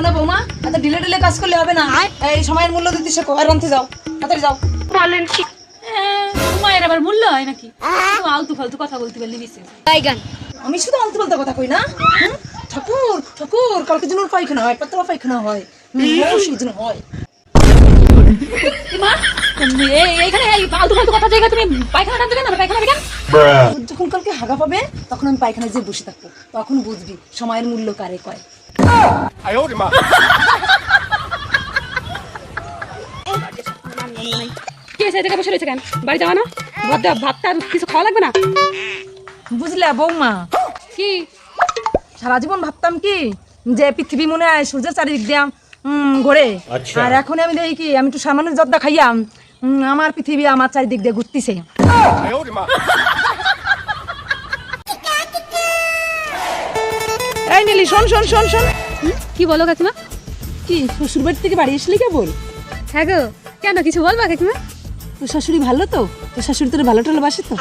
দেখো না বৌমা এত ঢিলে ঢিলে কাজ করলে হবে না। এই সময়ের মূল্য দিতে শেখো। আর রান্তে যাও তাড়াতাড়ি যাও। হ্যাঁ, তোমার আবার মূল্য হয় নাকি? আলতু ফালতু কথা বলতে পারলি বিশেষ বাইগান আমি শুধু আলতু বলতে কথা কই না? ঠাকুর ঠাকুর কালকে ওর পায়খানা হয় পাতলা পায়খানা হয়। সেই জন্য হয়। মা এইখানে এই আলতু ফালতু কথা জায়গা তুমি পায়খানা টানতে কেন? পায়খানা কেন? যখন কালকে হাগা পাবে তখন আমি পায়খানায় যে বসে থাকব। তখন বুঝবি সময়ের মূল্য কারে কয়। কে বসে রয়েছে কেন? বাড়ি যাওয়া না? ভাত ভাতটা আর কিছু খাওয়া লাগবে না? বুঝলে বৌমা। কি? সারা জীবন ভাবতাম কি যে পৃথিবী মনে হয় সূর্যের চারিদিক দিয়ে ঘোরে। আর এখন আমি দেখি কি আমি একটু সামান্য জর্দা খাইয়াম উম, আমার পৃথিবী আমার চারিদিক দিয়ে ঘুরতেছে। এই নীলি শোন শোন শোন শোন? কি বলো কাকিমা? কি শ্বশুর বাড়ি থেকে বাড়ি আসলি কে বল হ্যাঁ গো। কেন কিছু বলবা কাকিমা? তোর শাশুড়ি ভালো তো? তোর শাশুড়ি তোর ভালো টালো বাসে তো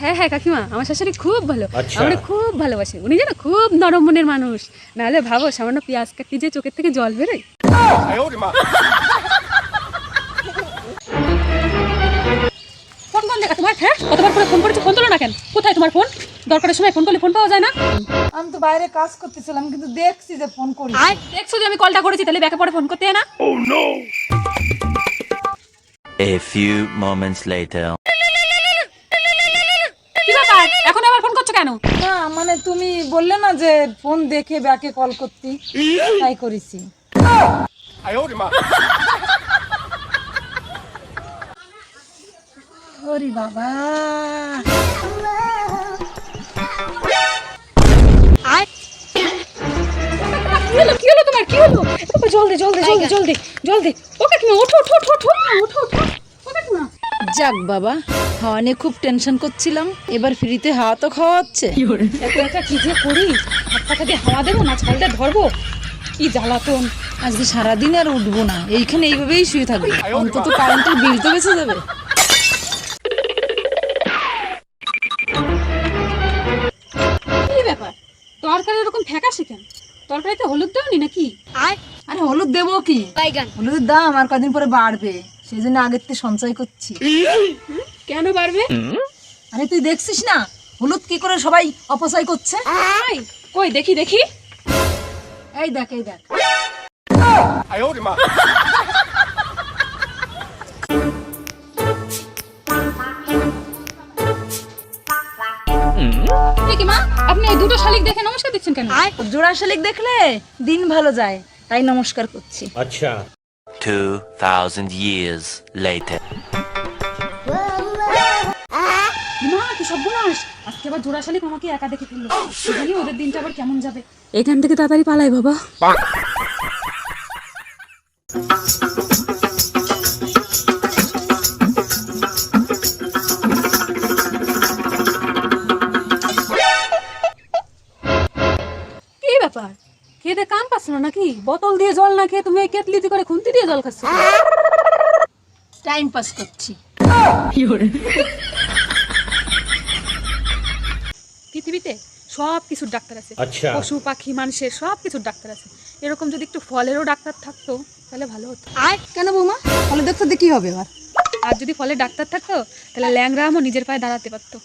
হ্যাঁ হ্যাঁ কাকিমা আমার শাশুড়ি খুব ভালো। আমার খুব ভালোবাসে। উনি জানো খুব নরম মনের মানুষ। নাহলে ভাবো সামান্য পেঁয়াজ কাটি যে চোখের থেকে জল বেরোয়। ফোন কোন দেখা তোমার হ্যাঁ? কতবার করে ফোন করেছ? না কেন কোথায় তোমার ফোন দরকারের সময় ফোন করলে ফোন পাওয়া যায় না। আমি তো বাইরে কাজ করতেছিলাম কিন্তু দেখছি যে ফোন করি। দেখছ যে আমি কলটা করেছি তাহলে ব্যাকে পরে ফোন করতে না? A few moments later. কি ব্যাপার? এখন আবার ফোন করছ কেন? না মানে তুমি বললে না যে ফোন দেখে ব্যাকে কল করতি তাই করেছি। ওরে বাবা! বাবা, জল দে জল দে জল দে জল দে জল দে ও কাকিমা ওঠো ওঠো ওঠো ওঠো। ওঠো ওঠো। যাক বাবা হাওয়া নিয়ে খুব টেনশন করছিলাম। এবার ফ্রিতে হাওয়া তো খাওয়া হচ্ছে একা একা কি যে করি? হাত পাখা দিয়ে হাওয়া দেবো না ছালটা ধরবো? কি জ্বালাতন। আজকে সারাদিন আর উঠবো না। এইখানে এইভাবেই শুয়ে থাকবে। অন্তত কারেন্টের বিল তো বেঁচে যাবে। কি ব্যাপার? তরকারি এরকম ফ্যাকাশে কেন? তরকারিতে হলুদ দেওনি নাকি? আরে হলুদ দেবো কি? হলুদের দাম আর কদিন পরে বাড়বে সেই জন্য আগের থেকে সঞ্চয় করছি। কেন পারবে আরে তুই দেখছিস না? হলুদ কি করে সবাই অপচয় করছে? কই? দেখি দেখি। এই দেখ এই দেখ। মা। আপনি এই দুটো শালিক দেখে নমস্কার দিচ্ছেন কেন? জোড়া শালিক দেখলে দিন ভালো যায়। তাই নমস্কার করছি। Two thousand years later. মা কি সর্বনাশ! আজকে আবার জোড়া শালিক আমাকে একা দেখে ফেলল। জানি ওদের দিনটা আবার কেমন যাবে। এখান থেকে তাড়াতাড়ি পালাই বাবা। কি ব্যাপার? খেতে কান পাচ্ছ না নাকি? বোতল দিয়ে জল না খেয়ে তুমি এই কেটলিতে করে খুন্তি দিয়ে জল খাচ্ছ? টাইম পাস করছি। পৃথিবীতে সব কিছুর ডাক্তার আছে। পশু পাখি মানুষের সব কিছুর ডাক্তার আছে। এরকম যদি একটু ফলেরও ডাক্তার থাকতো তাহলে ভালো হতো। আয় কেন বৌমা? তাহলে দেখতে দিয়ে কি হবে এবার? আর যদি ফলের ডাক্তার থাকতো তাহলে ল্যাংরা আমও নিজের পায়ে দাঁড়াতে পারতো।